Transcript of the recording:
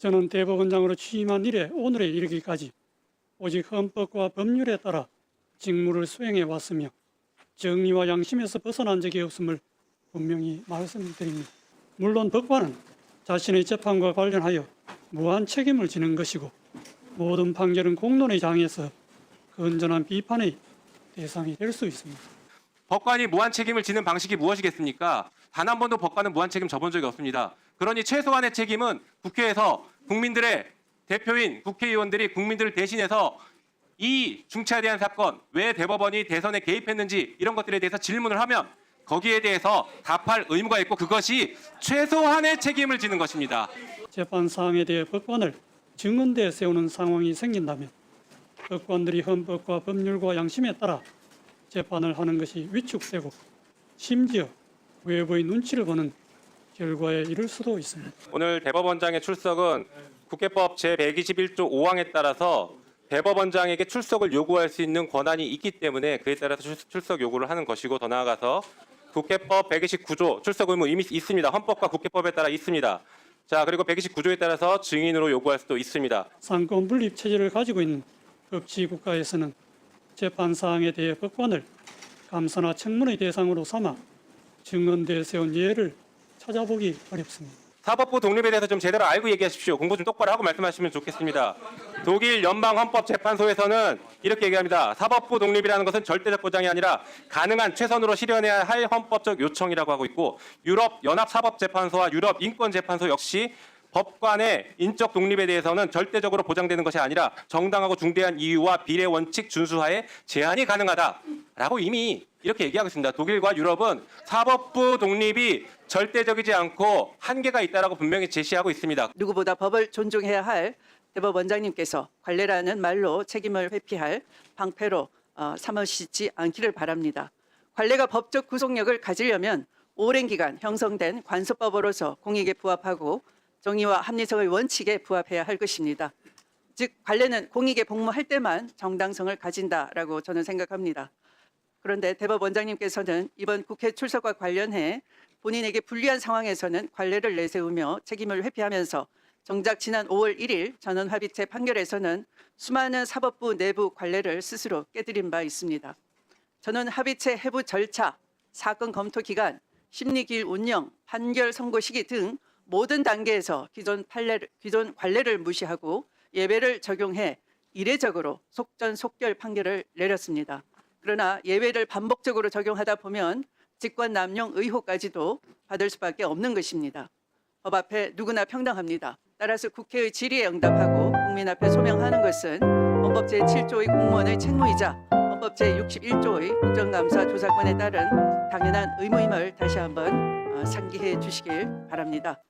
저는 대법원장으로 취임한 이래 오늘에 이르기까지 오직 헌법과 법률에 따라 직무를 수행해 왔으며 정의와 양심에서 벗어난 적이 없음을 분명히 말씀드립니다. 물론 법관은 자신의 재판과 관련하여 무한 책임을 지는 것이고 모든 판결은 공론의 장에서 건전한 비판의 대상이 될 수 있습니다. 법관이 무한 책임을 지는 방식이 무엇이겠습니까? 단 한 번도 법관은 무한 책임 져본 적이 없습니다. 그러니 최소한의 책임은 국회에서 국민들의 대표인 국회의원들이 국민들을 대신해서 이 중차에 대한 사건 왜 대법원이 대선에 개입했는지 이런 것들에 대해서 질문을 하면 거기에 대해서 답할 의무가 있고 그것이 최소한의 책임을 지는 것입니다. 재판 사항에 대해 법관을 증언대에 세우는 상황이 생긴다면 법관들이 헌법과 법률과 양심에 따라 재판을 하는 것이 위축되고 심지어 외부의 눈치를 보는 결과에 이를 수도 있습니다. 오늘 대법원장의 출석은 국회법 제121조 5항에 따라서 대법원장에게 출석을 요구할 수 있는 권한이 있기 때문에 그에 따라서 출- 출석 요구를 하는 것이고 더 나아가서 국회법 129조 출석 의무 이미 있습니다. 헌법과 국회법에 따라 있습니다. 자 그리고 129조에 따라서 증인으로 요구할 수도 있습니다. 상권 분립 체제를 가지고 있는 법치 국가에서는 재판 사항에 대해 법관을 감사나 청문의 대상으로 삼아 증언대에 세운 예를 찾아보기 어렵습니다. 사법부 독립에 대해서 좀 제대로 알고 얘기하십시오. 공부 좀 똑바로 하고 말씀하시면 좋겠습니다. 독일 연방 헌법 재판소에서는 이렇게 얘기합니다. 사법부 독립이라는 것은 절대적 보장이 아니라 가능한 최선으로 실현해야 할 헌법적 요청이라고 하고 있고 유럽 연합 사법 재판소와 유럽 인권 재판소 역시 법관의 인적 독립에 대해서는 절대적으로 보장되는 것이 아니라 정당하고 중대한 이유와 비례 원칙 준수하에 제한이 가능하다 라고 이미 이렇게 얘기하고 있습니다. 독일과 유럽은 사법부 독립이 절대적이지 않고 한계가 있다라고 분명히 제시하고 있습니다. 누구보다 법을 존중해야 할 대법원장님께서 관례라는 말로 책임을 회피할 방패로 어, 삼으시지 않기를 바랍니다. 관례가 법적 구속력을 가지려면 오랜 기간 형성된 관습법으로서 공익에 부합하고 정의와 합리성의 원칙에 부합해야 할 것입니다. 즉 관례는 공익에 복무할 때만 정당성을 가진다라고 저는 생각합니다. 그런데 대법원장님께서는 이번 국회 출석과 관련해 본인에게 불리한 상황에서는 관례를 내세우며 책임을 회피하면서 정작 지난 5월 1일 전원 합의체 판결에서는 수많은 사법부 내부 관례를 스스로 깨뜨린 바 있습니다. 전원 합의체 해부 절차, 사건 검토 기간, 심리기일 운영, 판결 선고 시기 등 모든 단계에서 기존 판례, 기존 관례를 무시하고 예외를 적용해 이례적으로 속전속결 판결을 내렸습니다. 그러나 예외를 반복적으로 적용하다 보면 직권 남용 의혹까지도 받을 수밖에 없는 것입니다. 법 앞에 누구나 평등합니다. 따라서 국회의 질의에 응답하고 국민 앞에 소명하는 것은 헌법 제7조의 공무원의 책무이자 헌법 제61조의 국정감사 조사권에 따른 당연한 의무임을 다시 한번 어, 상기해 주시길 바랍니다.